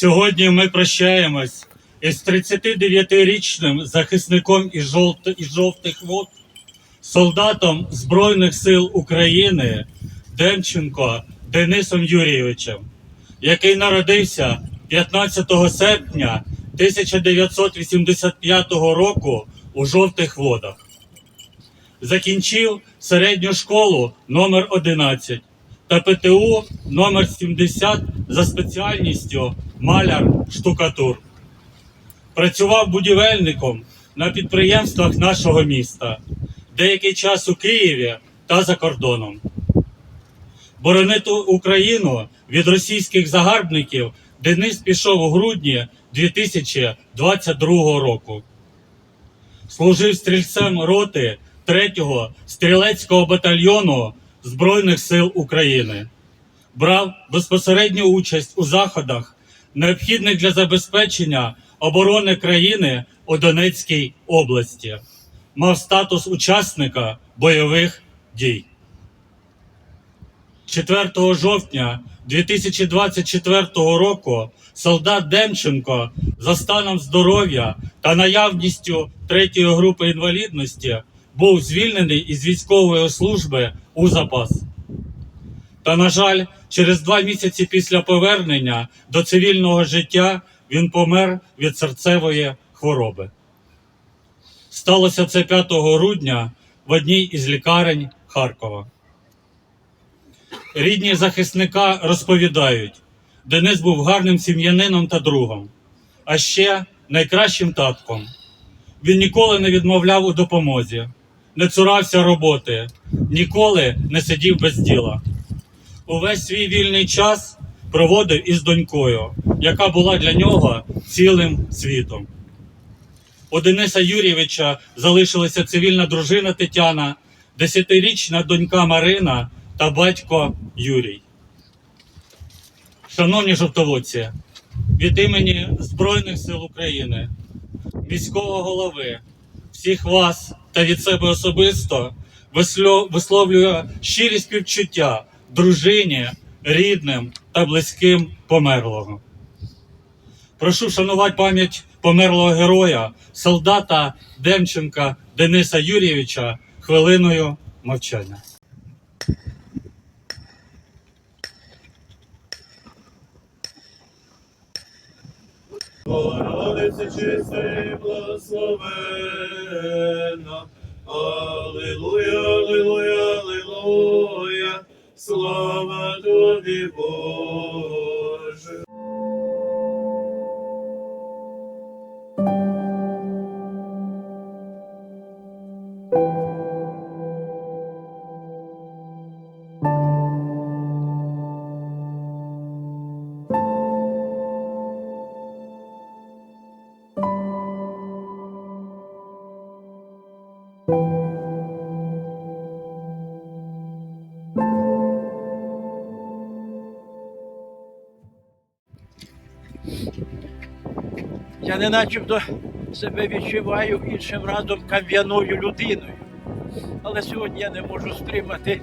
Сьогодні ми прощаємось із 39-річним захисником із, жовт... із жовтих вод, солдатом Збройних сил України Демченко Денисом Юрійовичем, який народився 15 серпня 1985 року у жовтих водах. Закінчив середню школу номер 11 та ПТУ номер 70 за спеціальністю маляр-штукатур. Працював будівельником на підприємствах нашого міста, деякий час у Києві та за кордоном. Боронити Україну від російських загарбників Денис пішов у грудні 2022 року. Служив стрільцем роти 3-го стрілецького батальйону Збройних сил України. Брав безпосередню участь у заходах, необхідних для забезпечення оборони країни у Донецькій області. Мав статус учасника бойових дій. 4 жовтня 2024 року солдат Демченко за станом здоров'я та наявністю третьої групи інвалідності був звільнений із військової служби у запас. Та, на жаль, через два місяці після повернення до цивільного життя він помер від серцевої хвороби. Сталося це 5 грудня в одній із лікарень Харкова. Рідні захисника розповідають, Денис був гарним сім'янином та другом, а ще найкращим татком. Він ніколи не відмовляв у допомозі, не цурався роботи, ніколи не сидів без діла. Увесь свій вільний час проводив із донькою, яка була для нього цілим світом. У Дениса Юрійовича залишилася цивільна дружина Тетяна, десятирічна донька Марина та батько Юрій. Шановні жовтоводці, від імені Збройних сил України, міського голови, всіх вас та від себе особисто висло- висловлюю щирі співчуття дружині, рідним та близьким померлого. Прошу вшанувати пам'ять померлого героя, солдата Демченка Дениса Юрійовича хвилиною мовчання. Богородице чиста і благословенна. Аллилуйя, аллилуйя, аллилуйя. Слава тобі, Боже. Я не начебто себе відчуваю іншим разом кам'яною людиною. Але сьогодні я не можу стримати,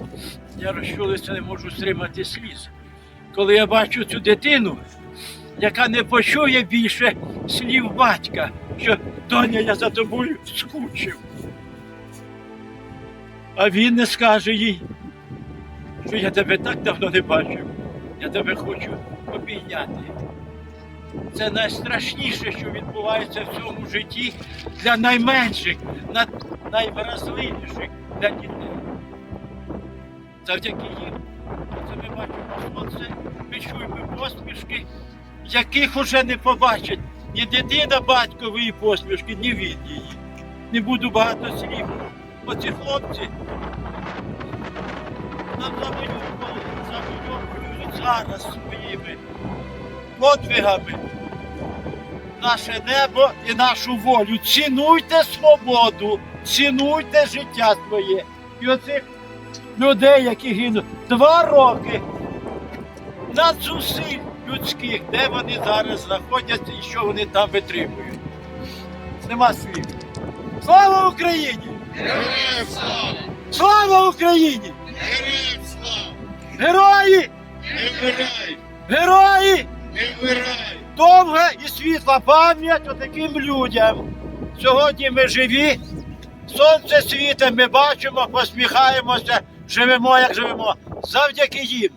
я розчулився, не можу стримати сліз. Коли я бачу цю дитину, яка не почує більше слів батька, що доня, я за тобою скучив. А він не скаже їй, що я тебе так давно не бачив, я тебе хочу обійняти. Це найстрашніше, що відбувається в цьому житті для найменших, найвразливіших для дітей. Завдяки їм. Це ми бачимо сонце, ми чуємо посмішки, яких уже не побачить ні дитина батькової посмішки, ні він її. Не буду багато слів. Оці хлопці нам завоювали, завоюють зараз своїми подвигами наше небо і нашу волю. Цінуйте свободу, цінуйте життя своє. І оцих людей, які гинуть два роки над зусиль людських, де вони зараз знаходяться і що вони там витримують. Нема слів. Слава Україні! Героям слава! Слава Україні! Героям слава! Герої! Не! Герої! Не вмирай! довга і світла пам'ять отаким людям. Сьогодні ми живі, сонце світить, ми бачимо, посміхаємося, живемо, як живемо. Завдяки їм.